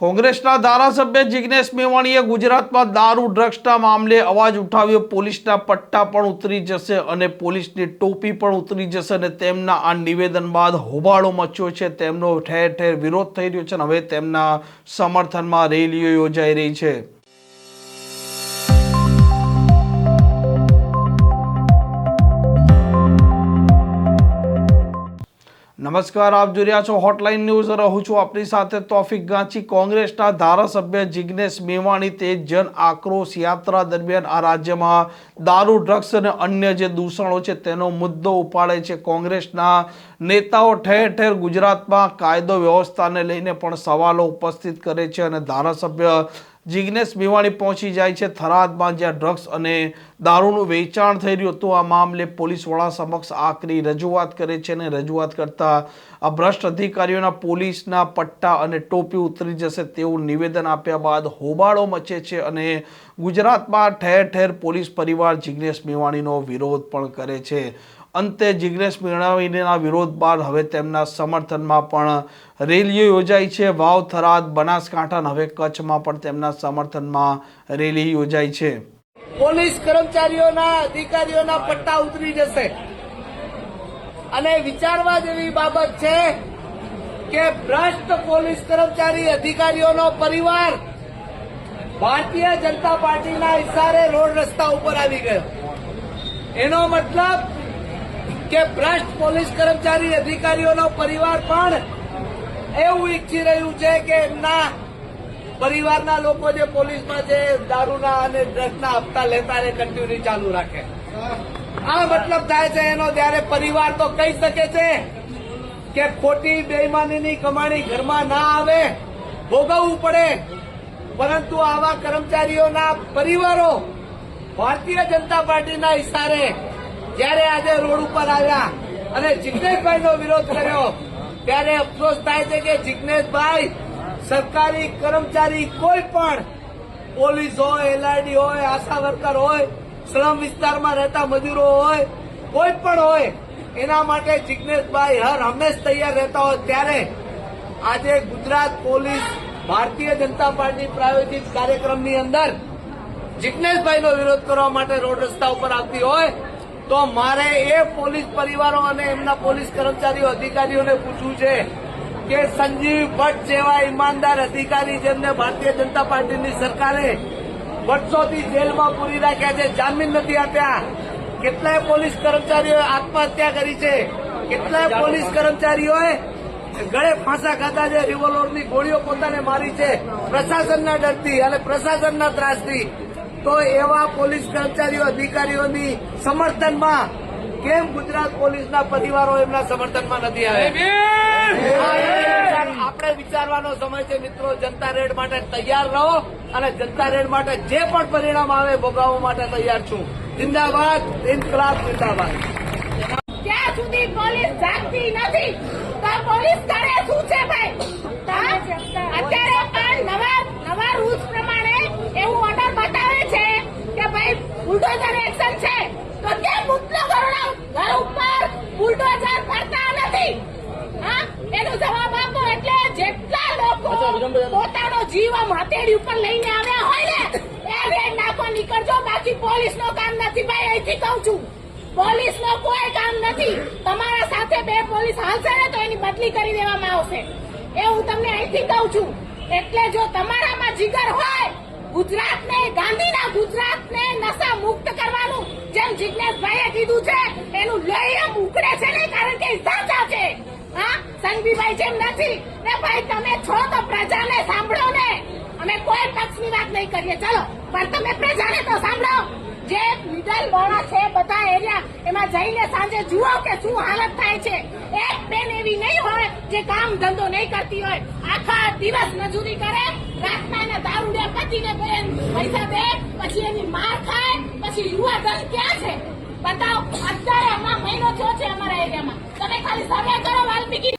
કોંગ્રેસના ધારાસભ્ય જિગ્નેશ મેવાણીએ ગુજરાતમાં દારૂ, ડ્રગ્સના મામલે અવાજ ઉઠાવ્યો. પોલીસના પટ્ટા પણ ઉતરી જશે અને પોલીસની ટોપી પણ ઉતરી જશે અને તેમના આ નિવેદન બાદ હોબાળો મચ્યો છે. તેમનો ઠેર ઠેર વિરોધ થઈ રહ્યો છે અને હવે તેમના સમર્થનમાં રેલીઓ યોજાઈ રહી છે. નમસ્કાર, આપ જોઈ રહ્યા છો હોટલાઇન ન્યૂઝ રહું છું આપની સાથે તોફિક ગાંચી કોંગ્રેસના ધારાસભ્ય જિગ્નેશ મેવાણી તે જન આક્રોશ યાત્રા દરમિયાન આ રાજ્યમાં દારૂ, ડ્રગ્સ અને અન્ય જે દૂષણો છે તેનો મુદ્દો ઉપાડે છે. કોંગ્રેસના નેતાઓ ઠેર ઠેર ગુજરાતમાં કાયદો વ્યવસ્થાને લઈને પણ સવાલો ઉપસ્થિત કરે છે અને ધારાસભ્ય જિગ્નેશ મેવાણી પહોંચી જાય છે થરાદમાં જ્યાં ડ્રગ્સ અને દારૂનું વેચાણ થઈ રહ્યું હતું. આ મામલે પોલીસ વડા સમક્ષ આકરી રજૂઆત કરે છે અને રજૂઆત કરતા આ ભ્રષ્ટ અધિકારીઓના પોલીસના પટ્ટા અને ટોપી ઉતરી જશે તેવું નિવેદન આપ્યા બાદ હોબાળો મચે છે અને ગુજરાતમાં ઠેર ઠેર પોલીસ પરિવાર જિગ્નેશ મેવાણીનો વિરોધ પણ કરે છે. અંતે જિગ્નેશ મેવાણીના વિરોધ બાદ હવે તેમના સમર્થનમાં પણ રેલીઓ યોજાઈ છે. વાવ, થરાદ, બનાસકાંઠા હવે કચ્છમાં પણ તેમના સમર્થનમાં રેલી યોજાઈ છે. પોલીસ કર્મચારીઓના અધિકારીઓના પટ્ટા ઉતરી જશે. અને વિચારવા જેવી બાબત છે કે ભ્રષ્ટ પોલીસ કર્મચારી અધિકારીઓનો પરિવાર ભારતીય જનતા પાર્ટીના ઇશારે રોડ રસ્તા ઉપર આવી ગયો. એનો મતલબ કે ભ્રષ્ટ પોલીસ કર્મચારી અધિકારીઓનો પરિવાર પણ એવું ઈચ્છી રહ્યું છે કે એમના પરિવારના લોકો જે પોલીસમાં છે, દારૂના અને ડ્રગ્સના હપ્તા લેતા રહે કન્ટિન્યુ ચાલુ રાખે. આ મતલબ થાય છે એનો ત્યારે પરિવાર તો કહી શકે છે કે ખોટી બેઈમાનીની કમાણી ઘરમાં ના આવે, ભોગવવું પડે. પરંતુ આવા કર્મચારીઓના પરિવારો ભારતીય જનતા પાર્ટીના ઇશારે જ્યારે આજે રોડ ઉપર આવ્યા અને જિગ્નેશભાઈનો વિરોધ કર્યો, ત્યારે અફસોસ થાય છે કે જિગ્નેશભાઈ સરકારી કર્મચારી કોઈ પણ પોલીસ હોય એલઆઈડી હોય, આશા વર્કર હોય શ્રમ વિસ્તારમાં રહેતા મજૂરો હોય, કોઈ પણ હોય, એના માટે જિગ્નેશભાઈ હર હંમેશ તૈયાર રહેતા હોય. ત્યારે આજે ગુજરાત પોલીસ ભારતીય જનતા પાર્ટી પ્રાયોજિત કાર્યક્રમની અંદર જિજ્ઞેશભાઈનો વિરોધ કરવા માટે રોડ રસ્તા ઉપર આવતી હોય તો મારે એ પોલીસ પરિવારો અને એમના પોલીસ કર્મચારીઓ અધિકારીઓને પૂછવું છે કે સંજીવ ભટ્ટ જેવા ઈમાનદાર અધિકારી જેમને ભારતીય જનતા પાર્ટીની સરકારે વર્ષોથી જેલમાં પૂરી રાખ્યા છે, જામીન નથી આપ્યા. કેટલાય પોલીસ કર્મચારીઓએ આત્મહત્યા કરી છે. કેટલાય પોલીસ કર્મચારીઓએ ગળે ફાંસા ખાધા જે રિવોલ્વરની ગોળીઓ પોતાને મારી છે. પ્રશાસનના ડરથી અને પ્રશાસનના ત્રાસથી તો એવા પોલીસ કર્મચારીઓ અધિકારીઓની સમર્થનમાં કેમ ગુજરાત પોલીસના પરિવારો એમના સમર્થનમાં નથી આવ્યા આપણે વિચારવાનો સમય છે મિત્રો. જનતા રેડ માટે તૈયાર રહો અને જનતા રેડ માટે જે પણ પરિણામ આવે ભોગાવવા માટે તૈયાર છું. જિંદાબાદ ઇન્કલાબ જિંદાબાદ. ક્યાં સુધી પોલીસ જાગતી નથી. તો પોલીસ કરે શું છે ભાઈ? અત્યારે પણ નવા નવા રૂલ્સ પ્રમાણે એવું ઓર્ડર બતાવે છે કે ભાઈ બુલડોઝર એક્શન છે તો કેમ મુક્ત ઘરોના ઘર ઉપર બુલડોઝર ફરતા નથી હા એનો જવાબ આપો એટલે જેટલા લોકો પોતાનો જીવ હથેળી ઉપર લઈને આવ્યા હોય ને એ રેડ નાખો નીકળજો. બાકી પોલીસ નો કામ નથી. ભાઈ, અહીંથી કહું છું. પોલીસ નો કોઈ કામ નથી. તમારા સાથે બે પોલીસ હાલશે ને, તો એની બદલી કરી દેવામાં આવશે. એ હું તમને અહીંથી કહું છું. એટલે જો તમારામાં જીગર હોય, ગુજરાતને, ગાંધીના ગુજરાતને નશા મુક્ત કરવાનું જેમ જિજ્ઞેશભાઈએ કીધું છે, એનું લયમ ઉકળે છે ને, કારણ કે હા જેમ નથી, ને ભાઈ તમે છો તો પ્રજાને સાંભળો ને. અમે કોઈ પક્ષની વાત નહીં કરીએ. ચાલો, પણ તમે પ્રજાને તો સાંભળો. જે મિડલ વાળા છે બધા એરિયા, એમાં જઈને સાંજે જુઓ કે શું હાલત થાય છે. એક બેન એવી નહીં હોય જે કામ ધંધો નહીં કરતી હોય. આખા દિવસ મજૂરી કરે રાતના એના દારૂડિયા પતિને બેન પૈસા દે, પછી એની માર ખાય, પછી યુવા દલ ક્યાં છે? બતાવો, અત્યારે હમણાં મહિનો થયો છે અમારા એરિયામાં. તમે ખાલી સર્વે કરો, વાલ્મીકી